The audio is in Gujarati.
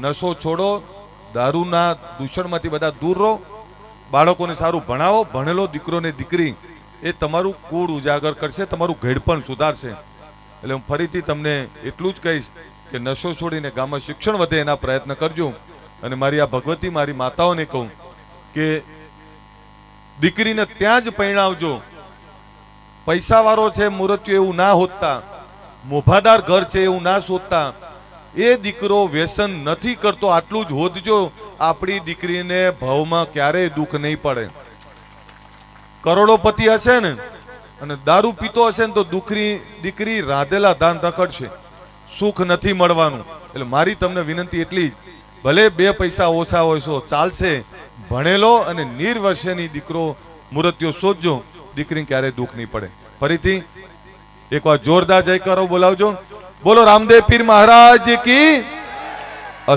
નશો છોડો, દારૂના દૂષણમાંથી બધા દૂર રહો, બાળકોને સારું ભણાવો, ભણેલો દીકરો ને દીકરી એ તમારું કુળ ઉજાગર કરશે, તમારું ઘેડપણ સુધારશે. એટલે હું ફરીથી તમને એટલું જ કહીશ કે નશો છોડીને ગામમાં શિક્ષણ વધે એના પ્રયત્ન કરજો. અને મારી આ ભગવતી, મારી માતાઓને કહું કે દીકરીને ત્યાં જ પરણાવજો. પૈસાવાળો છે, મૂર્તિઓ એવું ના હોતા. મોભાદાર ઘર છે, એવું ના શોધતા. એ દીકરો વ્યસન નથી કરતો, આટલું જ હોદજો આપણી દીકરીને ભાવમાં ક્યારેય દુઃખ નહીં પડે. કરોડોપતિ હશે ને, અને દારૂ પીતો હશે ને તો દુખરી દીકરી રાધેલા ધાન રખડશે સુખ નથી મળવાનું. એટલે મારી તમને વિનંતી એટલી ભલે બે પૈસા ઓછા હોય છો ચાલશે. ભણેલો અને નિર્વર્ષેની દીકરો મૂર્તિઓ શોધજો દીકરી ક્યારેય દુઃખ નહીં પડે. ફરીથી એકવાર જોરદાર જયકારો બોલાવજો. બોલો રામદેવ પીર મહારાજ કી